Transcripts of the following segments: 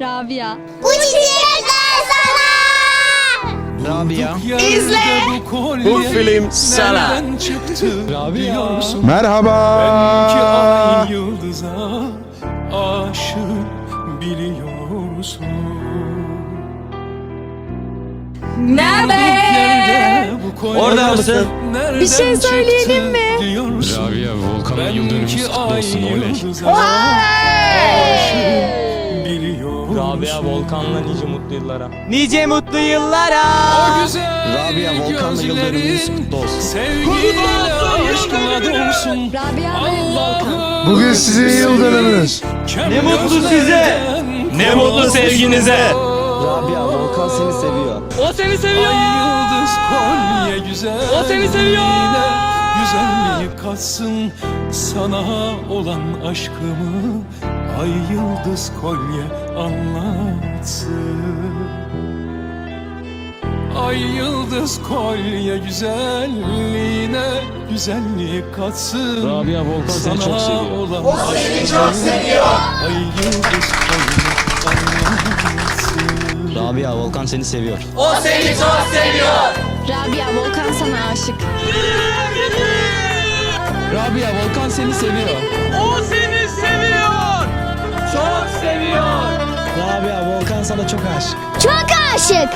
Rabia. Bu çiçekler sana. Rabia. İzle. Bu film sana. Rabia. Merhaba. Ay yıldıza aşık biliyorsun. Nerede? Orada mısın? Bir şey söyleyelim mi? Rabia Volkan'ın yıl dönümümüz Belki kutlu olsun oley. biliyorsun. Rabia Volkan'la nice mutlu yıllara. Nice mutlu yıllara. O güzel Rabia, Volkan'la yıl dönümünüz gözlerin kutlu olsun. Sevgiyle aşkla dolsun. Rabia ve Volkan. Bugün sizin yıl dönümünüz. Ne mutlu size. Ne mutlu sevginize. Rabia Volkan seni seviyor. O seni seviyor. Ay yıldız kolye güzel. O seni seviyor. Güzelliği katsın sana olan aşkımı. Ay yıldız kolye anlatsın. Ay yıldız kolye güzelliğine güzelliği katsın. Rabia Volkan seni çok seviyor. Olan o seni çok seviyor. Ay yıldız kolye anlatsın. Rabia Volkan seni seviyor. Rabia Volkan sana aşık. Rabia Volkan seni seviyor. Rabia Volkan sana çok aşık. Çok aşık.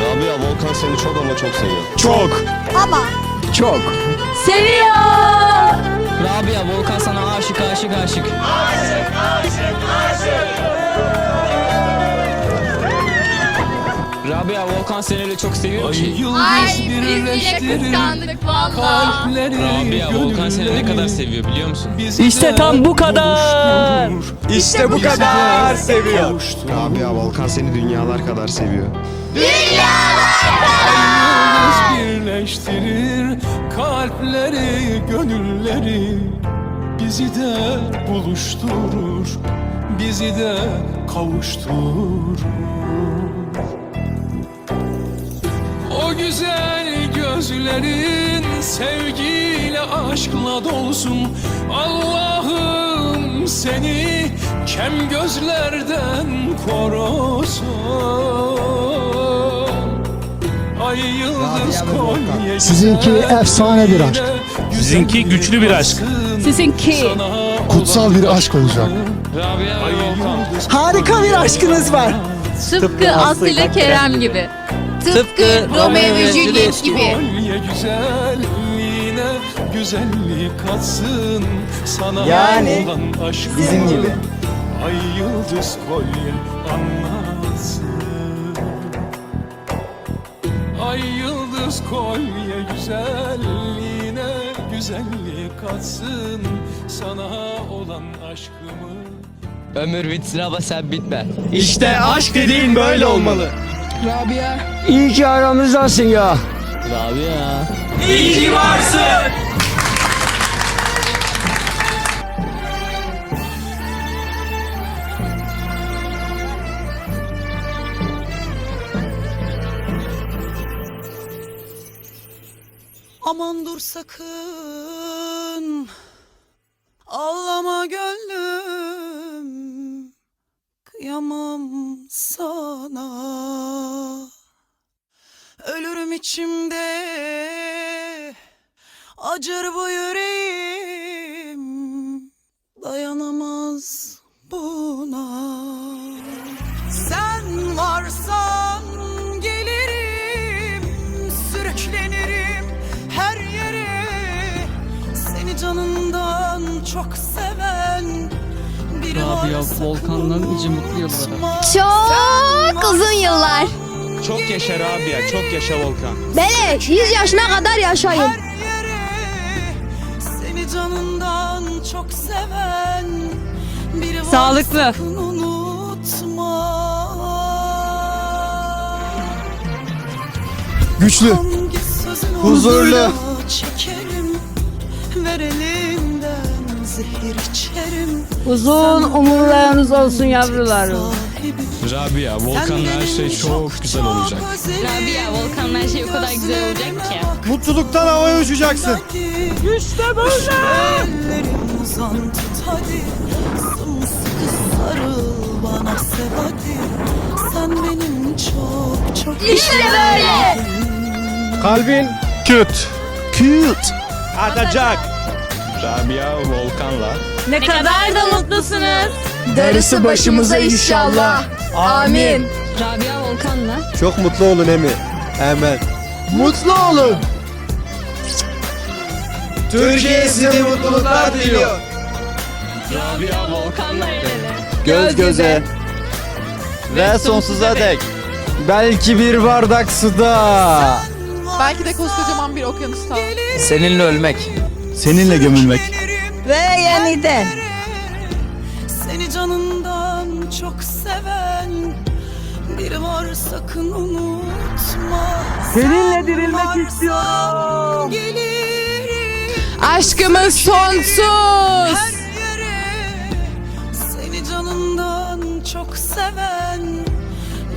Rabia Volkan seni çok ama çok seviyor. Çok. Ama. Çok. Seviyor. Rabia Volkan sana aşık aşık aşık. Rabia Volkan öyle çok seviyor Ay ki. yıldız birleştirir kalpleri Rabia Volkan seni ne kadar seviyor biliyor musun? İşte tam bu kadar. İşte bu kadar seviyor. Rabia Volkan seni dünyalar kadar seviyor. Yıldız birleştirir kalpleri, gönülleri Bizi de buluşturur, bizi de kavuşturur güzel gözlerin sevgiyle aşkla dolsun Allah'ım seni kem gözlerden korusun Ay yıldız kolye Sizinki efsane bir aşk. Sizinki güçlü bir aşk Sizinki. Kutsal bir aşk olacak. Harika bir aşkınız var. Tıpkı Aslı ile Kerem gibi. Tıpkı Romeo ve Juliet gibi. Kolye güzelliğine güzellik katsın sana Yani olan aşkım. bizim gibi. Ay yıldız kolye anlatsın. Ay yıldız kolye güzelliğine güzellik katsın sana olan aşkımı. Ömür bitsin ama sen bitme. İşte aşk dediğin böyle olmalı. Rabia. İyi ki aramızdasın ya. Rabia. İyi ki varsın. Aman dur sakın Ölürüm içimde Acır bu yüreğim Dayanamaz buna Sen varsan gelirim Sürüklenirim her yere Seni canından çok seven biri Rabia, Volkan'dan nice mutlu yıllara. Çok uzun yıllar. Çok yaşa Rabia, çok yaşa Volkan. Beleş 100 yaşına kadar yaşayın. her Seni canından çok seven biri var Sağlıklı. sakın unutma Güçlü. Hangi sözün Huzurlu. olduğuyla Çekerim ver zehir içerim Uzun umurlarınız olsun yavrularım. Rabia Volkan'la her şey çok güzel olacak. Rabia, Volkan'la her şey o kadar güzel olacak ki. Mutluluktan havaya uçacaksın. İşte böyle. İşte böyle. Kalbin küt. Küt. Atacak. Rabia Volkan'la Ne kadar da mutlusunuz. Darısı başımıza inşallah. Amin. Rabia Volkan'la. Çok mutlu olun Emi. Hemen. Mutlu olun. Türkiye size mutluluklar diliyor. Rabia Volkan'la evlenin. Göz göze. Ve sonsuza dek. Belki bir bardak suda. Belki de koskocaman bir okyanusta Seninle ölmek. Seninle gömülmek. Ve yeniden Seni canından çok seven Biri var sakın unutma Seninle dirilmek istiyorum Gelirim Aşkımız sonsuz. her yere Seni canından çok seven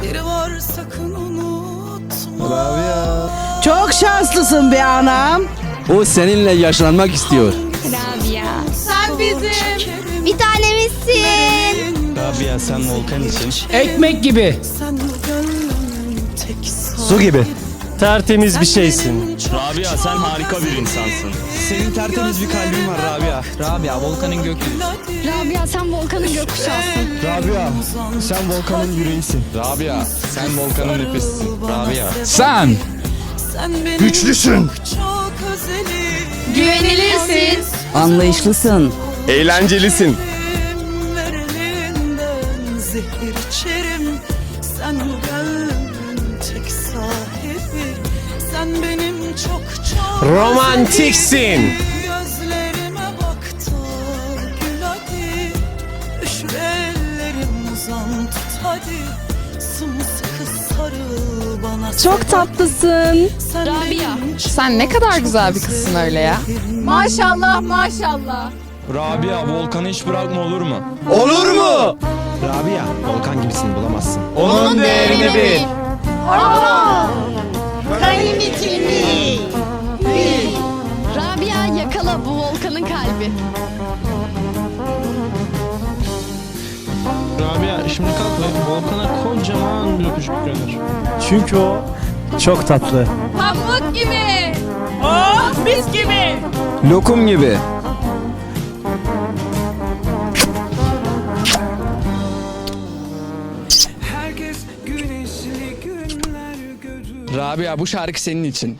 Biri var sakın unutma Çok şanslısın be anam. O seninle yaşlanmak istiyor. Rabia. Sen bizim Bir tanemizsin. Rabia sen Volkan için Ekmek gibi. Su gibi. Tertemiz bir şeysin. Rabia sen harika bir insansın. Senin tertemiz bir kalbin var Rabia. Rabia Volkan'ın gökyüzü. Rabia sen Volkan'ın gökkuşağısın. Rabia sen Volkan'ın yüreğisin. Rabia sen Volkan'ın nefesisin. Rabia. Sen güçlüsün. Güvenilirsin. Anlayışlısın. Eğlencelisin. İçerim Sen gönlümün tek sahibi Sen benim çok çok Romantiksin. Gözlerime bak da gül hadi Üşür ellerim uzan tut hadi Sımsıkı sarıl bana Çok tatlısın. Rabia, sen ne kadar güzel bir kızsın öyle ya. Maşallah maşallah. Rabia Volkan'ı hiç bırakma olur mu? Olur mu? Rabia Volkan gibisini bulamazsın. Onun değerini bil. Rabia yakala bu Volkan'ın kalbi. Rabia şimdi kalk ve Volkan'a kocaman bir öpücük gönder. Çünkü o çok tatlı. Pamuk gibi. Oh mis gibi. Lokum gibi. Rabia bu şarkı senin için.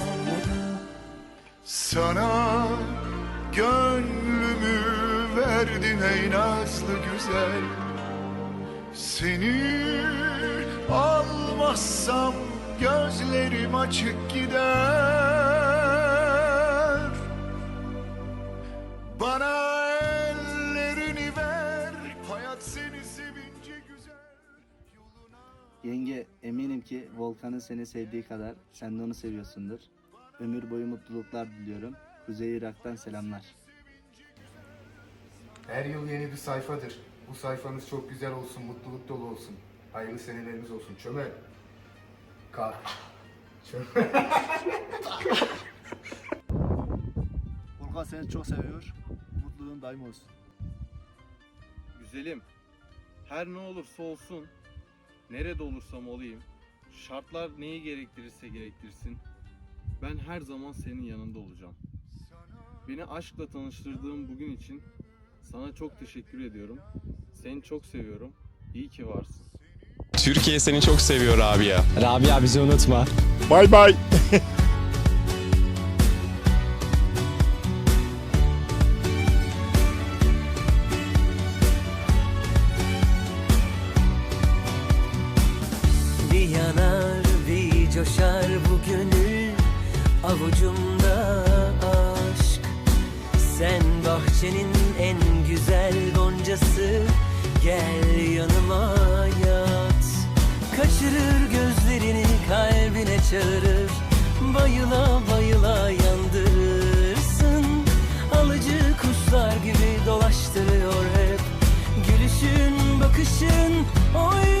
Sana gönlümü verdim ey nazlı güzel. Seni almazsam gözlerim açık gider. Bana ellerini ver hayat seni sevince güzel. Yoluna Yenge eminim ki Volkan'ın seni sevdiği kadar sen de onu seviyorsundur. Ömür boyu mutluluklar diliyorum. Kuzey Irak'tan selamlar. Her yıl yeni bir sayfadır. Bu sayfanız çok güzel olsun, mutluluk dolu olsun. Hayırlı seneleriniz olsun. Çömel. Kalk. Çömel. Volkan seni çok seviyor. Mutluluğun daim olsun. Güzelim. Her ne olursa olsun, nerede olursam olayım, şartlar neyi gerektirirse gerektirsin, ben her zaman senin yanında olacağım. Beni aşkla tanıştırdığın bugün için sana çok teşekkür ediyorum. Seni çok seviyorum. İyi ki varsın. Türkiye seni çok seviyor Rabia. Rabia bizi unutma. Bay bay. bahçenin en güzel goncası. Gel yanıma yat. Kaçırır gözlerini kalbine çağırır. Bayıla bayıla yandırırsın Alıcı kuşlar gibi dolaştırıyor hep. Gülüşün, bakışın, oynayışın